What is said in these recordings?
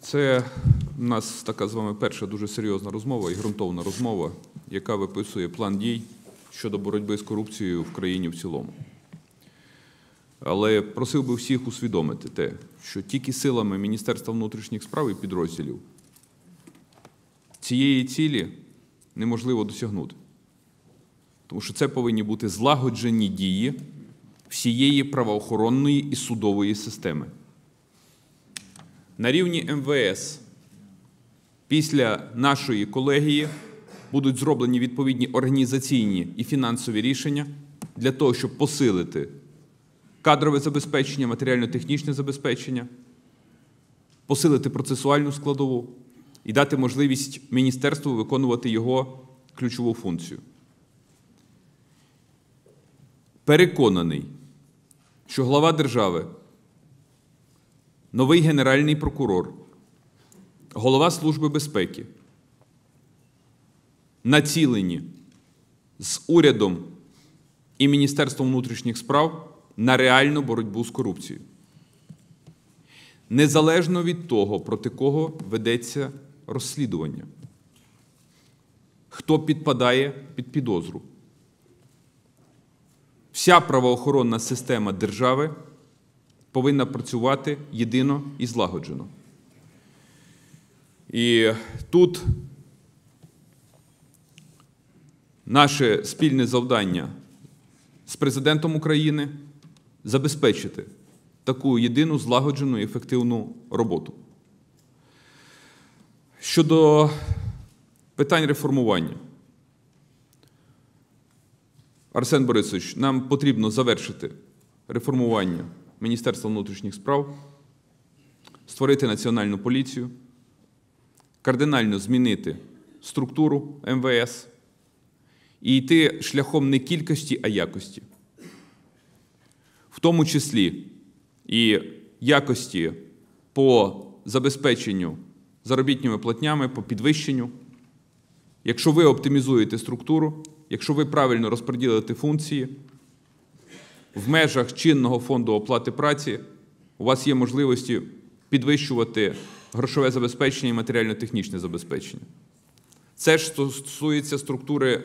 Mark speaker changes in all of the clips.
Speaker 1: Це у нас така з вами перша дуже серйозна розмова і ґрунтовна розмова, яка виписує план дій щодо боротьби з корупцією в країні в цілому. Але просив би всіх усвідомити те, що тільки силами Міністерства внутрішніх справ і підрозділів цієї цілі неможливо досягнути. Тому що це повинні бути злагоджені дії всієї правоохоронної і судової системи. На рівні МВС після нашої колегії будуть зроблені відповідні організаційні і фінансові рішення для того, щоб посилити кадрове забезпечення, матеріально-технічне забезпечення, посилити процесуальну складову і дати можливість міністерству виконувати його ключову функцію. Переконаний, що глава держави, новий генеральний прокурор, голова Служби безпеки націлені з урядом і Міністерством внутрішніх справ на реальну боротьбу з корупцією. Незалежно від того, проти кого ведеться розслідування, хто підпадає під підозру. Вся правоохоронна система держави повинна працювати єдино і злагоджено. І тут наше спільне завдання з президентом України забезпечити таку єдину злагоджену і ефективну роботу. Щодо питань реформування. Арсен Борисович, нам потрібно завершити реформування Міністерства внутрішніх справ, створити національну поліцію, кардинально змінити структуру МВС і йти шляхом не кількості, а якості, в тому числі і якості по забезпеченню заробітніми платнями, по підвищенню. Якщо ви оптимізуєте структуру, якщо ви правильно розподілите функції, в межах чинного фонду оплати праці у вас є можливості підвищувати грошове забезпечення і матеріально-технічне забезпечення. Це ж стосується структури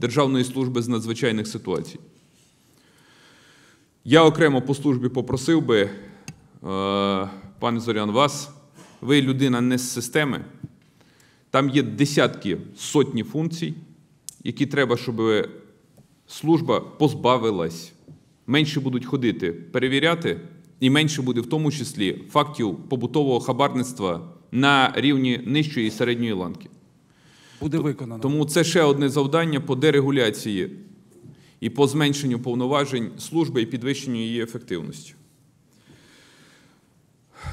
Speaker 1: Державної служби з надзвичайних ситуацій. Я окремо по службі попросив би, е, пане Зорян, вас, ви людина не з системи. Там є десятки, сотні функцій, які треба, щоб служба позбавилась. Менше будуть ходити, перевіряти, і менше буде в тому числі фактів побутового хабарництва на рівні нижчої і середньої ланки.
Speaker 2: Буде виконано.
Speaker 1: Тому це ще одне завдання по дерегуляції і по зменшенню повноважень служби і підвищенню її ефективності.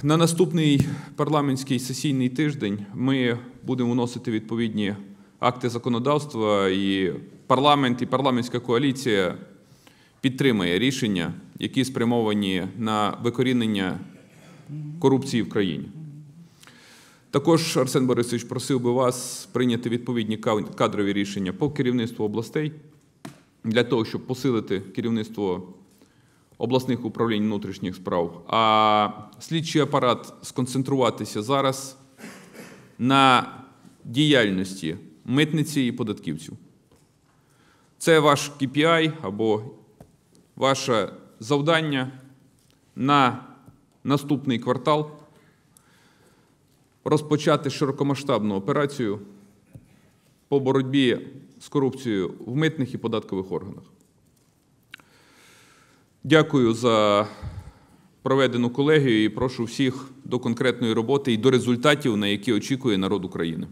Speaker 1: На наступний парламентський сесійний тиждень ми будемо вносити відповідні акти законодавства, і парламент і парламентська коаліція підтримає рішення, які спрямовані на викорінення корупції в країні. Також Арсен Борисович просив би вас прийняти відповідні кадрові рішення по керівництву областей для того, щоб посилити керівництво обласних управлінь внутрішніх справ, а слідчий апарат сконцентруватися зараз на діяльності митниці і податківців. Це ваш KPI або ваше завдання на наступний квартал розпочати широкомасштабну операцію по боротьбі з корупцією в митних і податкових органах. Дякую за проведену колегію і прошу всіх до конкретної роботи і до результатів, на які очікує народ України.